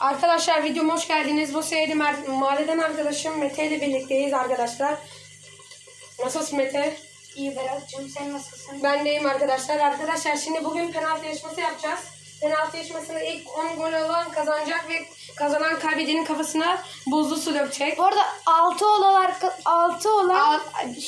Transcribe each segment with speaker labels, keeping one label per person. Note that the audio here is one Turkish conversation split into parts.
Speaker 1: Arkadaşlar videoma hoş geldiniz. Bu seyri Mer- mahalleden arkadaşım Mete ile birlikteyiz arkadaşlar. Nasılsın Mete?
Speaker 2: İyi Berat'cığım sen nasılsın?
Speaker 1: Ben deyim arkadaşlar. Arkadaşlar şimdi bugün penaltı yarışması yapacağız. Penaltı yarışmasında ilk 10 gol olan kazanacak ve kazanan kaybedenin kafasına buzlu su dökecek.
Speaker 2: Bu arada 6 olan 6 olan
Speaker 1: Al-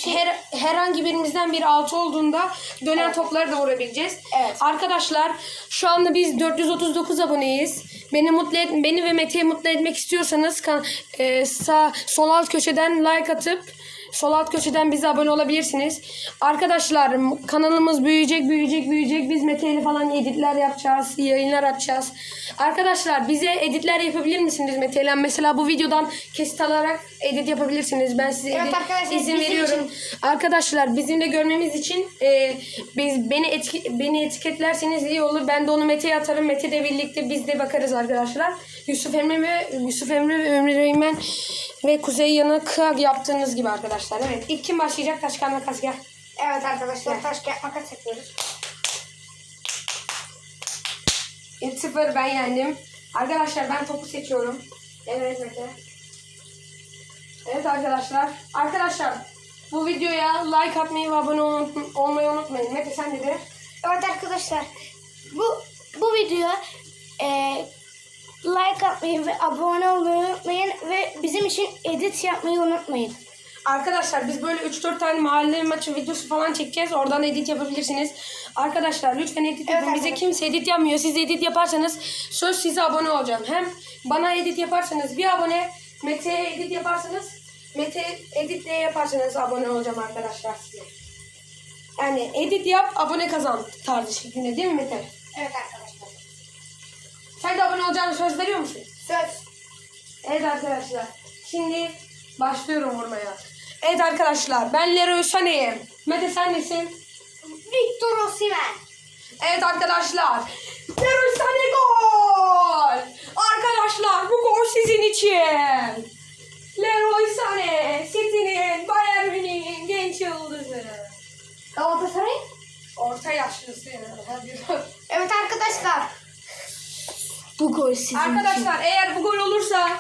Speaker 1: Her, herhangi birimizden bir altı olduğunda dönen topları da vurabileceğiz.
Speaker 2: Evet.
Speaker 1: Arkadaşlar şu anda biz 439 aboneyiz. Beni mutlu et, beni ve Mete'yi mutlu etmek istiyorsanız kan, e, sağ sol alt köşeden like atıp sol alt köşeden bize abone olabilirsiniz. Arkadaşlar kanalımız büyüyecek, büyüyecek, büyüyecek. Biz Mete ile falan editler yapacağız, yayınlar açacağız. Arkadaşlar bize editler yapabilir misiniz Mete ile? Mesela bu videodan kesit alarak edit yapabilirsiniz. Ben size
Speaker 2: Evet
Speaker 1: edit-
Speaker 2: arkadaşlar,
Speaker 1: izin veriyorum. Arkadaşlar bizim de görmemiz için e, biz beni etki, beni etiketlerseniz iyi olur. Ben de onu Mete'ye atarım. Mete de birlikte biz de bakarız arkadaşlar. Yusuf Emre ve Yusuf Emre ve Ömür Reymen ve Kuzey Yanık yaptığınız gibi arkadaşlar. Evet. İlk kim başlayacak? Taş kağıt makas gel.
Speaker 2: Evet arkadaşlar taş kağıt makas yapıyoruz.
Speaker 1: 2-0 ben yendim. Arkadaşlar ben topu seçiyorum. Evet Mete. Evet arkadaşlar. Arkadaşlar bu videoya like atmayı ve abone ol- olmayı unutmayın. Mete sen de de.
Speaker 2: Evet arkadaşlar bu bu videoya e, like atmayı ve abone olmayı unutmayın ve bizim için edit yapmayı unutmayın.
Speaker 1: Arkadaşlar biz böyle 3-4 tane mahalle maçı videosu falan çekeceğiz. Oradan edit yapabilirsiniz. Arkadaşlar lütfen edit
Speaker 2: Evet
Speaker 1: yapın. Bize
Speaker 2: arkadaşlar.
Speaker 1: kimse edit yapmıyor. Siz edit yaparsanız söz size abone olacağım. Hem bana edit yaparsanız bir abone, Mete'ye edit yaparsanız Mete edit ne yaparsanız abone olacağım arkadaşlar size. Yani edit yap, abone kazan tarzı şeklinde değil mi Mete?
Speaker 2: Evet arkadaşlar.
Speaker 1: Sen de abone olacağını söz veriyor musun?
Speaker 2: Söz.
Speaker 1: Evet arkadaşlar. Şimdi başlıyorum vurmaya. Evet arkadaşlar ben Leroy Sané'yim. Mete sen nesin?
Speaker 2: Victor Osimhen.
Speaker 1: Evet arkadaşlar. Leroy Sané gol. Arkadaşlar bu gol sizin için. Leroy Sané, City'nin, Bayern Münih'in genç yıldızı.
Speaker 2: Galatasaray.
Speaker 1: Orta yaşlısı.
Speaker 2: Evet arkadaşlar. Bu gol sizin için.
Speaker 1: arkadaşlar eğer bu gol olursa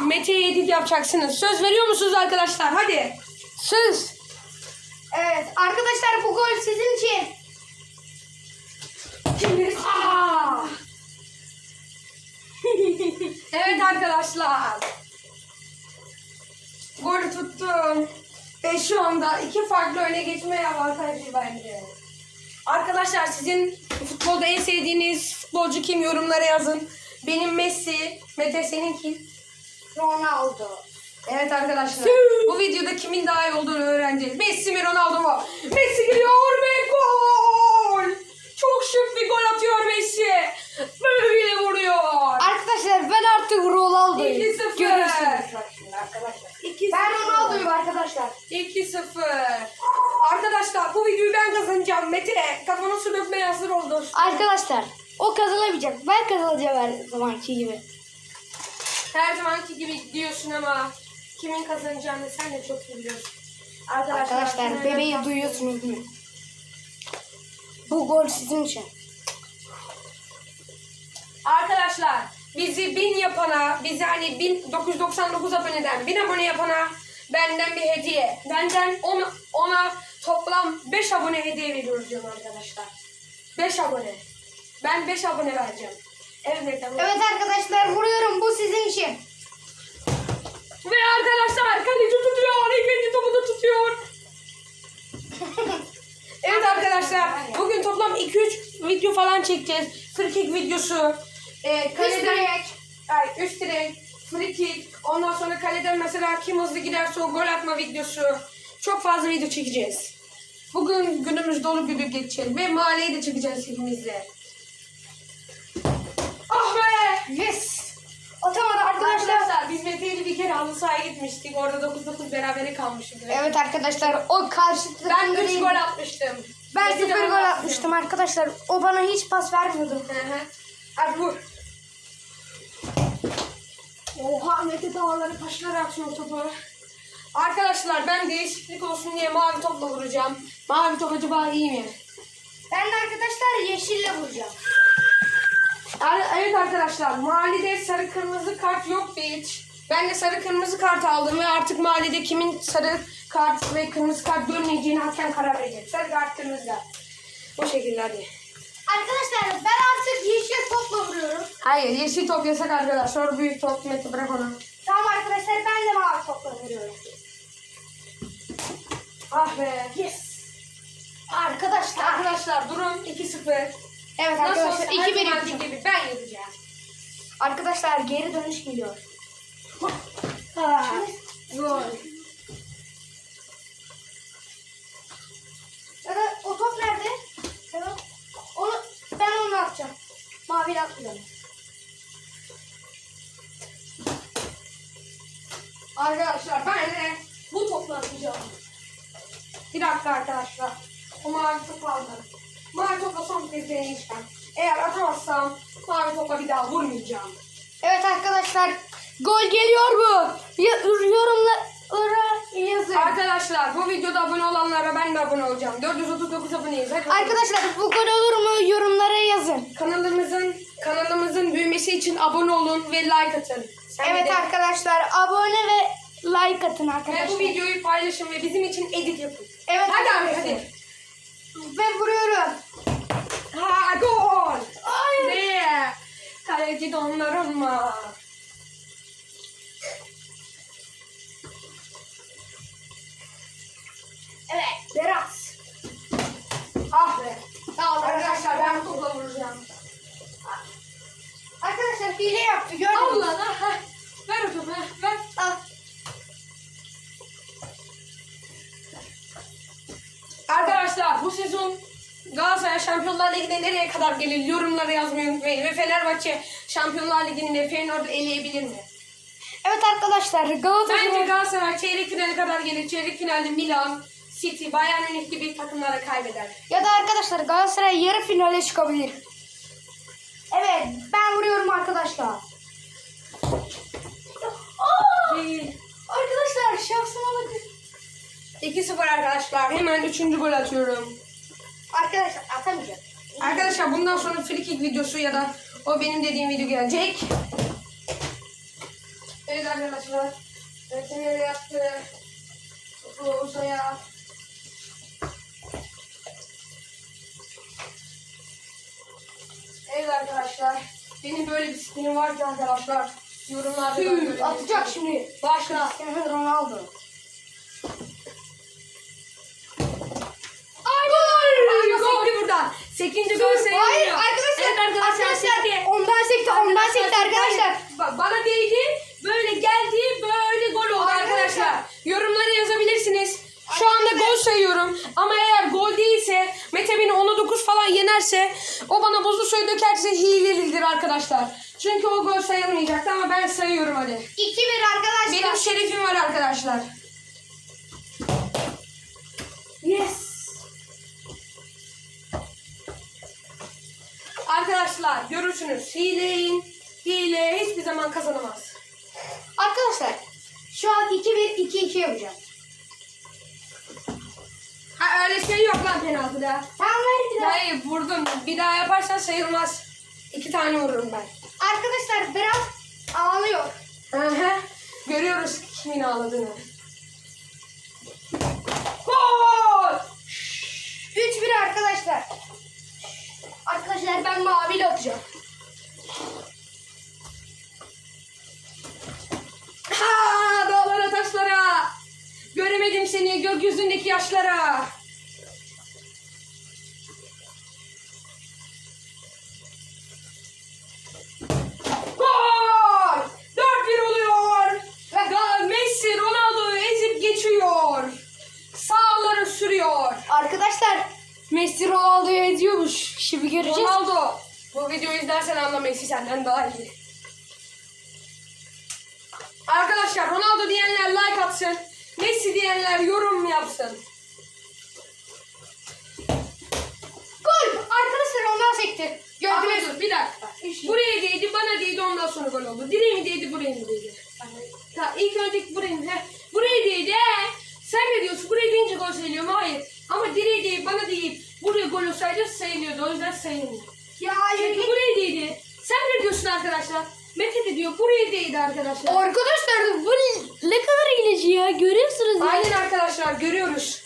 Speaker 1: Mete'ye edit yapacaksınız. Söz veriyor musunuz arkadaşlar? Hadi. Söz.
Speaker 2: Evet arkadaşlar bu gol sizin için.
Speaker 1: Şimdi Aa! evet arkadaşlar. Gol tuttum. Ve şu anda iki farklı öne geçmeye avantajlı bence. Arkadaşlar sizin futbolda en sevdiğiniz futbolcu kim yorumlara yazın. Benim Messi, Mete seninki.
Speaker 2: Ronaldo.
Speaker 1: Evet arkadaşlar. Bu videoda kimin daha iyi olduğunu öğreneceğiz. Messi mi Ronaldo mu? Messi geliyor ve gol! Çok şık bir gol atıyor Messi. Böyle vuruyor.
Speaker 2: Arkadaşlar ben artık Ronaldo'yum.
Speaker 1: 2-0.
Speaker 2: Görüyorsunuz bak şimdi arkadaşlar.
Speaker 1: 2-0.
Speaker 2: Ben Ronaldo'yum arkadaşlar.
Speaker 1: 2-0. Arkadaşlar bu videoyu ben kazanacağım. Mete kafana su dökmeye hazır oldun.
Speaker 2: Arkadaşlar o kazanamayacak. Ben kazanacağım her zamanki gibi.
Speaker 1: Her zamanki gibi diyorsun ama kimin kazanacağını sen de çok iyi biliyorsun.
Speaker 2: Arkadaşlar
Speaker 1: şöyle-
Speaker 2: bebeği duyuyorsunuz değil mi? Bu gol sizin için.
Speaker 1: Arkadaşlar bizi bin yapana, bizi hani 1999 aboneden bin abone yapana benden bir hediye. Benden ona, ona toplam 5 abone hediye veriyoruz diyorum arkadaşlar. 5 abone. Ben 5 abone vereceğim. Evet tamam.
Speaker 2: Evet arkadaşlar vuruyorum bu sizin için.
Speaker 1: Ve arkadaşlar kaleci tutuyor. İkinci topu da tutuyor. evet arkadaşlar bugün toplam 2-3 video falan çekeceğiz. Free kick videosu. E, kaleden,
Speaker 2: direk.
Speaker 1: Ay, üst direk. Free kick. Ondan sonra kaleden mesela kim hızlı giderse o gol atma videosu. Çok fazla video çekeceğiz. Bugün günümüz dolu günü geçecek. Ve mahalleyi de çekeceğiz ikimizle.
Speaker 2: Yes. Atamadı arkadaşlar.
Speaker 1: Arkadaşlar biz Mete'yle bir kere halı sahaya gitmiştik. Orada 9-9 berabere kalmıştık.
Speaker 2: Evet arkadaşlar o karşı
Speaker 1: Ben
Speaker 2: takımda
Speaker 1: 3
Speaker 2: değil.
Speaker 1: gol atmıştım.
Speaker 2: Ben sıfır
Speaker 1: onu
Speaker 2: gol
Speaker 1: attı.
Speaker 2: atmıştım arkadaşlar. O bana hiç pas vermiyordu.
Speaker 1: Hı hı. Hadi vur. Oha Mete dağları taşlara atıyor topu. Arkadaşlar ben değişiklik olsun diye mavi topla vuracağım. Mavi top acaba iyi mi?
Speaker 2: Ben de arkadaşlar yeşille vuracağım.
Speaker 1: Evet arkadaşlar mahallede sarı kırmızı kart yoktu hiç. Ben de sarı kırmızı kart aldım ve artık mahallede kimin sarı kart ve kırmızı kart görmeyeceğini hakem karar verecek. Sarı kart kırmızı kart. Bu şekilde hadi.
Speaker 2: Arkadaşlar ben artık yeşil topla vuruyorum.
Speaker 1: Hayır yeşil top yasak arkadaşlar. Büyük top Mete bırak onu.
Speaker 2: Tamam arkadaşlar ben de mavi topla vuruyorum.
Speaker 1: Ah be.
Speaker 2: Yes. Arkadaşlar.
Speaker 1: Arkadaşlar durum 2-0.
Speaker 2: Evet
Speaker 1: Nasıl olsa
Speaker 2: arkadaşlar
Speaker 1: her
Speaker 2: 2 1
Speaker 1: zamanki gibi ben yapacağım.
Speaker 2: Arkadaşlar geri dönüş geliyor.
Speaker 1: Gol.
Speaker 2: Ya da o top nerede? Onu ben onu atacağım. Maviyle atmayacağım.
Speaker 1: Arkadaşlar ben de bu topla atacağım. Bir dakika arkadaşlar. O mavi top aldım. Mavi topla son kez deneyeceğim. Eğer atamazsam mavi topla bir daha vurmayacağım.
Speaker 2: Evet arkadaşlar gol geliyor mu? Ya, yorumlara yazın.
Speaker 1: Arkadaşlar bu videoda abone olanlara ben de abone olacağım. 439 aboneyiz. Hadi.
Speaker 2: Arkadaşlar bu gol olur mu? Yorumlara yazın.
Speaker 1: kanalımızın kanalımızın büyümesi için abone olun ve like atın. Sen
Speaker 2: Evet
Speaker 1: de-
Speaker 2: arkadaşlar abone ve like atın
Speaker 1: Ve
Speaker 2: arkadaşlar.
Speaker 1: bu videoyu paylaşın ve bizim için edit yapın.
Speaker 2: Evet
Speaker 1: Hadi abi hadi.
Speaker 2: Ve vuruyorum.
Speaker 1: Ha gol.
Speaker 2: Ay.
Speaker 1: Ne? Kaleci dondurma.
Speaker 2: Evet biraz.
Speaker 1: Ah be. Arkadaşlar ben topla vuracağım.
Speaker 2: Arkadaşlar hile yaptı gördünüz.
Speaker 1: Allah heh. Ver o topu. Ver.
Speaker 2: Al.
Speaker 1: Arkadaşlar bu sezon Galatasaray Şampiyonlar Ligi'ne nereye kadar gelir yorumlara yazmayı unutmayın. Ve Fenerbahçe Şampiyonlar Ligi'nde Feyenoord'u eleyebilir mi?
Speaker 2: Evet arkadaşlar
Speaker 1: Bence
Speaker 2: Galatasaray
Speaker 1: Galatasaray çeyrek finale kadar gelir. Çeyrek finalde Milan, City, Bayern Münih gibi takımlara kaybeder.
Speaker 2: ya da arkadaşlar Galatasaray yarı finale çıkabilir. Evet ben vuruyorum arkadaşlar. Aa!
Speaker 1: Değil.
Speaker 2: Arkadaşlar şansıma bakın.
Speaker 1: 2-0 arkadaşlar. Hemen 3. gol atıyorum.
Speaker 2: Arkadaşlar atamayacağım.
Speaker 1: Arkadaşlar bundan sonra free kick videosu ya da o benim dediğim video gelecek. Evet arkadaşlar. Yere yaptı. Uzaya. Evet arkadaşlar. Benim böyle bir skinim var ki arkadaşlar. Yorumlarda da
Speaker 2: Tüh, atacak şimdi.
Speaker 1: Başla.
Speaker 2: Ronaldo.
Speaker 1: 8. gol sayılıyor.
Speaker 2: Hayır arkadaşlar.
Speaker 1: Evet arkadaşlar.
Speaker 2: arkadaşlar
Speaker 1: sekti.
Speaker 2: ondan sekti ondan sekti arkadaşlar.
Speaker 1: Bak bana değdi, böyle geldi, böyle gol oldu
Speaker 2: Arkadaşlar.
Speaker 1: arkadaşlar. Yorumlara yazabilirsiniz. Şu anda gol sayıyorum ama eğer gol değilse Mete beni 10'a 9 falan yenerse o bana buzlu suyu dökerse hilelidir arkadaşlar. Çünkü o gol sayılmayacaktı ama ben sayıyorum hadi.
Speaker 2: 2-1 arkadaşlar.
Speaker 1: Benim şerefim var arkadaşlar. Arkadaşlar görürsünüz hileyin hile hiçbir zaman kazanamaz.
Speaker 2: Arkadaşlar şu an 2-1 2-2 yapacağım.
Speaker 1: Ha öyle şey yok lan penaltıda.
Speaker 2: Tamam ver bir daha.
Speaker 1: Hayır vurdum. Bir daha yaparsan sayılmaz. İki tane vururum ben.
Speaker 2: Arkadaşlar biraz ağlıyor.
Speaker 1: Hı hı. Görüyoruz kimin ağladığını.
Speaker 2: Arkadaşlar ben maviyle atacağım.
Speaker 1: Ha, dağlara taşlara. Göremedim seni gökyüzündeki yaşlara.
Speaker 2: Göreceğiz.
Speaker 1: Ronaldo. Bu videoyu izlersen anla Messi senden daha iyi. Arkadaşlar Ronaldo diyenler like atsın. Messi diyenler yorum yapsın.
Speaker 2: Gol! Arkadaşlar ondan sekti. Gördünüz mü?
Speaker 1: bir dakika.
Speaker 2: Üç.
Speaker 1: Buraya değdi, bana değdi, ondan sonra gol oldu. Direğe mi değdi, buraya mı değdi? Ta ilk önce buraya mı? Heh. Buraya değdi. He. Sen ne diyorsun? Buraya deyince gol sayılıyor mu? Hayır. Ama direğe değip bana değip buraya gol olsaydı sayılıyordu. O yüzden sayılmıyor.
Speaker 2: Ya hayır
Speaker 1: Çünkü
Speaker 2: git.
Speaker 1: buraya değdi. Sen buraya değdi arkadaşlar.
Speaker 2: Arkadaşlar bu ne kadar ilginç ya. Görüyorsunuz ya.
Speaker 1: Aynen arkadaşlar görüyoruz.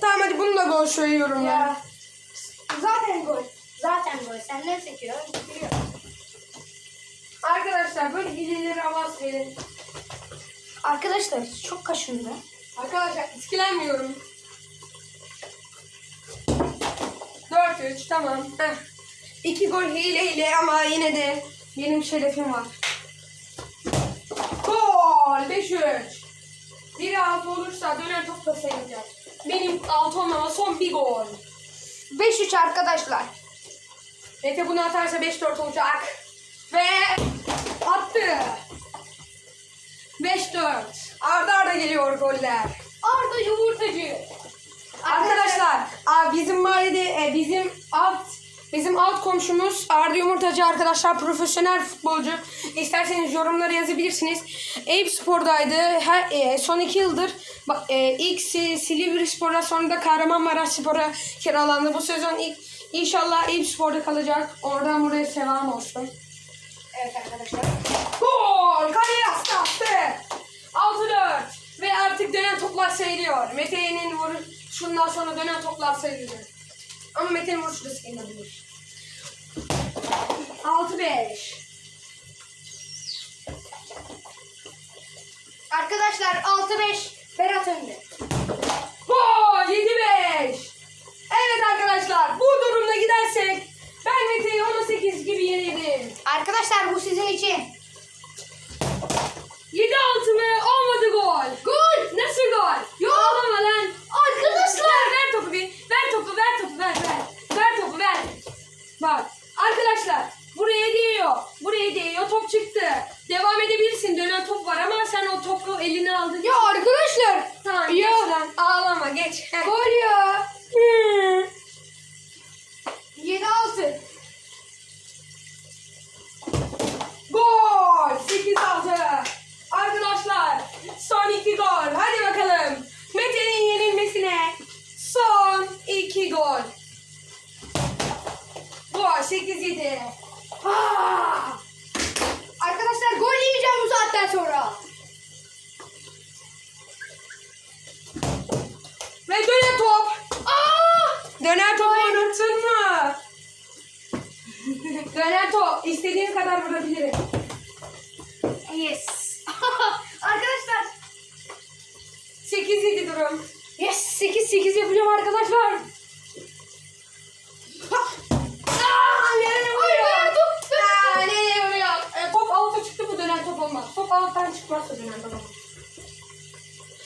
Speaker 1: Tamam hadi bunu da gol söylüyorum ben.
Speaker 2: Ya. Zaten gol. Zaten gol. Sen ne sekiyorsun?
Speaker 1: Arkadaşlar böyle hileleri avaz verin.
Speaker 2: Arkadaşlar çok kaşındı.
Speaker 1: Arkadaşlar etkilenmiyorum. 4-3 tamam. Heh. İki gol hile hile ama yine de benim şerefim var. Gol 5-3. Biri altı olursa dönen top da sayılacak. Benim altı olmama son bir gol.
Speaker 2: 5-3 arkadaşlar.
Speaker 1: Mete bunu atarsa 5-4 olacak. Ve attı. 5-4. Arda arda geliyor goller.
Speaker 2: Arda yumurtacı.
Speaker 1: Arkadaşlar, aa, bizim mahallede e, bizim alt bizim alt komşumuz Arda Yumurtacı arkadaşlar profesyonel futbolcu. İsterseniz yorumlara yazabilirsiniz. Eyüp Spor'daydı. Her, e, son iki yıldır e, ilk Si- Silivri Spor'a sonra da Kahramanmaraş Spor'a kiralandı. Bu sezon ilk inşallah Eyüp Spor'da kalacak. Oradan buraya selam olsun.
Speaker 2: Evet arkadaşlar.
Speaker 1: Gol! Kaleye attı. 6-4. Ve artık dönen toplar sayılıyor. Mete'nin vuruşundan sonra dönen toplar sayılıyor. Ama Mete'nin vuruşu da sayılabilir. 6-5.
Speaker 2: Arkadaşlar 6-5 Berat önde.
Speaker 1: Gol! 7-5. Evet arkadaşlar bu durumda gidersek ben Mete'yi 18 gibi yenildim.
Speaker 2: Arkadaşlar bu sizin için.
Speaker 1: 7-6 mı? Olmadı gol. Gol! Nasıl gol? Yok. Ağlama lan.
Speaker 2: Arkadaşlar.
Speaker 1: Ver, ver topu bir. Ver topu, ver topu, ver, ver. Ver topu, ver. Bak arkadaşlar buraya değiyor. Buraya değiyor. Top çıktı. Devam edebilirsin. Dönen top var ama sen o topu eline aldın.
Speaker 2: Ya arkadaşlar.
Speaker 1: Tamam
Speaker 2: Ya.
Speaker 1: geç lan. Ağlama geç. Heh.
Speaker 2: Gol ya.
Speaker 1: Hı.
Speaker 2: 7-6.
Speaker 1: Gol! 8-6. Arkadaşlar son iki gol. Hadi bakalım. Mete'nin yenilmesine son iki gol. Gol 8-7.
Speaker 2: Ah! Arkadaşlar gol yemeyeceğim bu saatten sonra.
Speaker 1: Ve dönen top.
Speaker 2: Aa!
Speaker 1: Dönen topu unuttun mu? dönen top. İstediğin kadar vurabilirim.
Speaker 2: Yes. arkadaşlar.
Speaker 1: 8-7 durum.
Speaker 2: Yes 8-8 yapacağım arkadaşlar.
Speaker 1: Aa, nereye vuruyor?
Speaker 2: Ay, ben top-
Speaker 1: Aa, nereye vuruyor? E, top out'a çıktı bu dönen top olmaz. Top dönen top olmaz.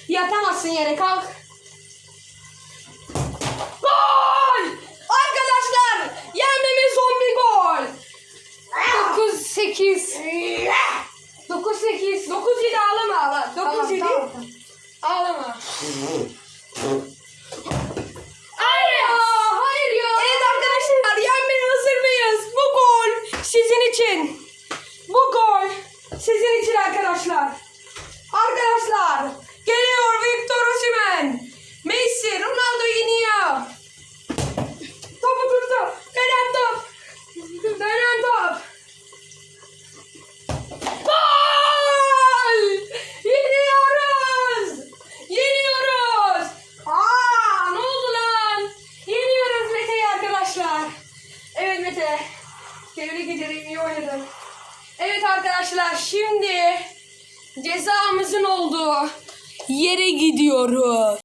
Speaker 1: Yatamazsın yere kalk. Gol! Arkadaşlar yenmemiz son bir gol. 9-8. 9-8. 9-7 ağlama bak. 9-7.
Speaker 2: Tamam,
Speaker 1: Ağlama.